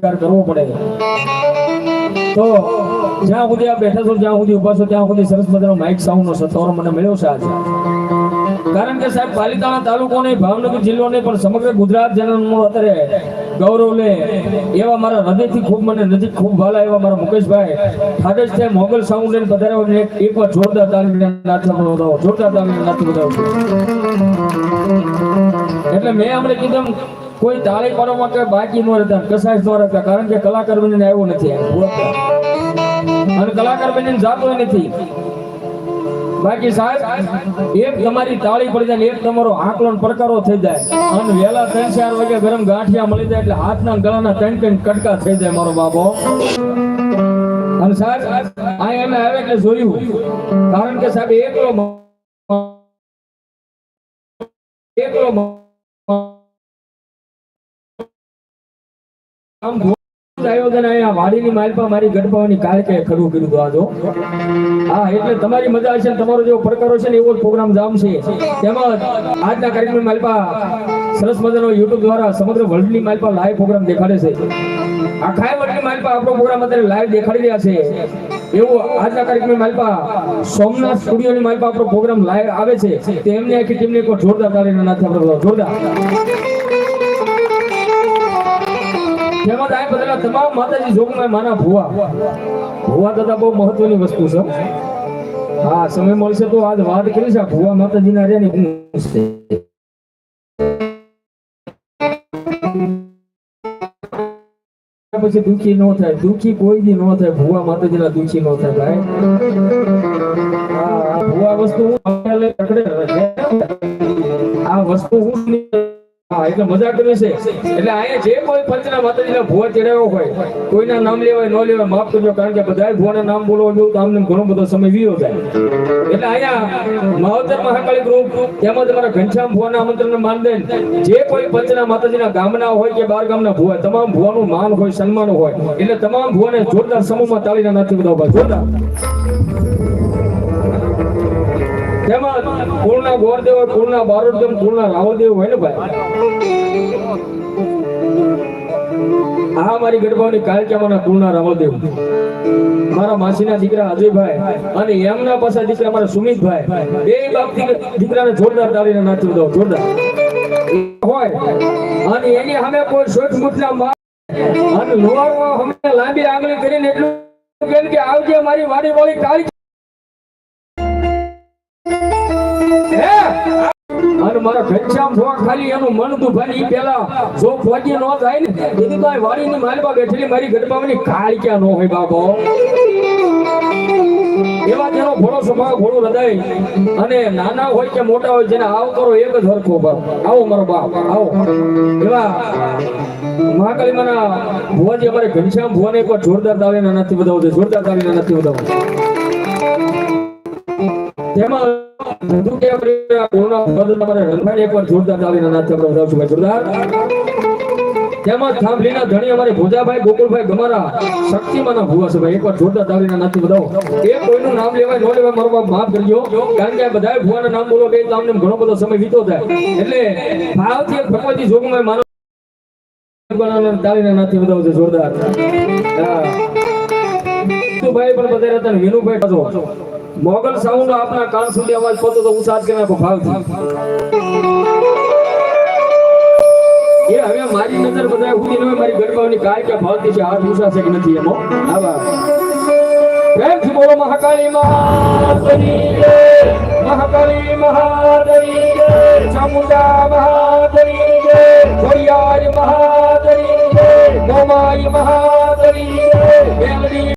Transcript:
સ્વીકાર કરવો પડે. તો જ્યાં સુધી આ બેઠા છો, જ્યાં સુધી ઊભા છો, ત્યાં સુધી સરસ મજાનો માઇક સાઉન્ડનો સત્તાવર મને મળ્યો છે આજે. કારણ કે સાહેબ, પાલિતાણા તાલુકો ને ભાવનગર જિલ્લો ને પણ સમગ્ર ગુજરાત જનનું અત્યારે ગૌરવ લે એવા મારા હૃદયથી ખૂબ મને નજીક ખૂબ વાલા એવા મારા મુકેશભાઈ ઠાકર છે, મોગલ સાઉન્ડ લઈને પધાર્યા એક વાર જોરદાર તાલીમ નાથ વધાવો જોરદાર તાલીમ નાથ વધાવો એટલે મેં હમણાં કીધું કોઈ તાળી પાડવામાં કે બાકી ન રહેતા કસાય ન રહેતા, કારણ કે કલાકાર બનીને આવ્યો નથી. અને કલાકાર બનીને જાતો નથી. બાકી સાહેબ, એક તમારી તાળી પડી જાય એક તમારો આકલન પ્રકારો થઈ જાય. અને વેલા ત્રણ ચાર વાગે ગરમ ગાંઠિયા મળી જાય એટલે હાથના ગળાના ત્રણ ત્રણ કટકા થઈ જાય મારો બાબો. અને સાહેબ, આ એમ આવે એટલે જોયું. કારણ કે સાહેબ, એકલો એકલો મજાનો યુટ્યુબ દ્વારા સમગ્ર વર્લ્ડની માલપા લાઈવ પ્રોગ્રામ દેખાડે છે. આખા વર્લ્ડની માલપા આપણો પ્રોગ્રામ અત્યારે લાઈવ દેખાડી છે. એવો આજના કાર્યક્રમ માલપા સોમનાથ સ્ટુડિયોની માલપા આપણો પ્રોગ્રામ લાઈવ આવે છે. તેમની આખી ટીમને એક માતાજી પછી દુખી ન થાય. દુખી કોઈ દી ન થાય. ભુવા માતાજીના દુખી ન થાય ભાઈ. આ ભુવા વસ્તુ હું. આ વસ્તુ હું હા, એટલે મજા કરવી છે. એટલે અહીંયા જે કોઈ પંચના માતાજીના ભુવા ચડાવ્યો હોય, કોઈના નામ લેવાય, ન લેવાય, માફ કરજો, કારણ કે બધા ભુવાના નામ બોલવા જેવું ઘણો બધો સમય વીયો જાય. એટલે અહીંયા માવતર મહાકાળી ગ્રુપ, તેમજ અમારા ઘનશ્યામ ભુવાના આમંત્રણ માન દે જે કોઈ પંચના માતાજીના ગામના હોય કે બાર ગામના ભુવા, તમામ ભુવાનું માન હોય, સન્માન હોય, એટલે તમામ ભુવાને જોરદાર સમૂહમાં તાળીના નાથી બધા જોરદાર. તેમાં કુળના ગોરદેવ હોય કુળના બારોટદેવ કુળના હોય ને ભાઈ? આ મારી ગઢબાની કાલચામાના કુળના રાવદેવ મારા માસીના દીકરા અજયભાઈ અને એમના પાછા દીકરા મારા સુમિતભાઈ. બે બાપ દીકરા- દીકરાને જોરદાર તાળીને નાચી દો, જોરદાર. હોય. અને એની સામે કોઈ સોચ મુઠના માર અને લોહારમાં હમણાં લાંબી આંગળી કરીને એટલું કેમ કે આવજે મારી વાડી વાળી કાળી ભોળો સ્વભાવ અને નાના હોય કે મોટા હોય જેને આવ કરો એક જ હરખો બાપ. આવો મારો બાપ, આવો. એવા મહાકાલી માના ભુવાજી અમારે ઘનશ્યામ ભુવાને એક જોરદાર દાવે નથી બતાવો છે, જોરદાર દાવીના નથી બધા તેમાં બધું કે પૂર્ણ આ કોરોના બદલ એક વાર જોરદાર ચાલી નાના આપણે વધાવશું ભાઈ જોરદાર તેમાં થાંભલીના ધણી અમારે ભોજાભાઈ ગોકુલભાઈ ગમારા શક્તિમાના ભુવા છે ભાઈ એકવાર જોરદાર દાવીના નાથી બતાવો એ કોઈનું નામ લેવાય ન લેવાય મારો માફ કરજો કારણ કે બધા ભુવાના નામ બોલો બે તમને ઘણો બધો સમય વીતો થાય એટલે ભાવથી ભગવતી જોગમાં મારો જોરદાર બધા હતા વિનુભાઈ મોગલ સાઉન્ડ આપના કાન સુધી અવાજ પહોંચતો તો હું સાત કે નાખો ભાવથી એ હવે મારી નજર બધા સુધી ન મારી ગરબાની ગાય કે ભાવતી છે, હાથ ઊંચા છે કે નથી એમાં આવા પ્રેમથી બોલો, મહાકાળી મહાદરી. મહાકાળી મહાદરી. ચામુંડા મહાદરી જય. મહાદરી ગોમાઈ મહા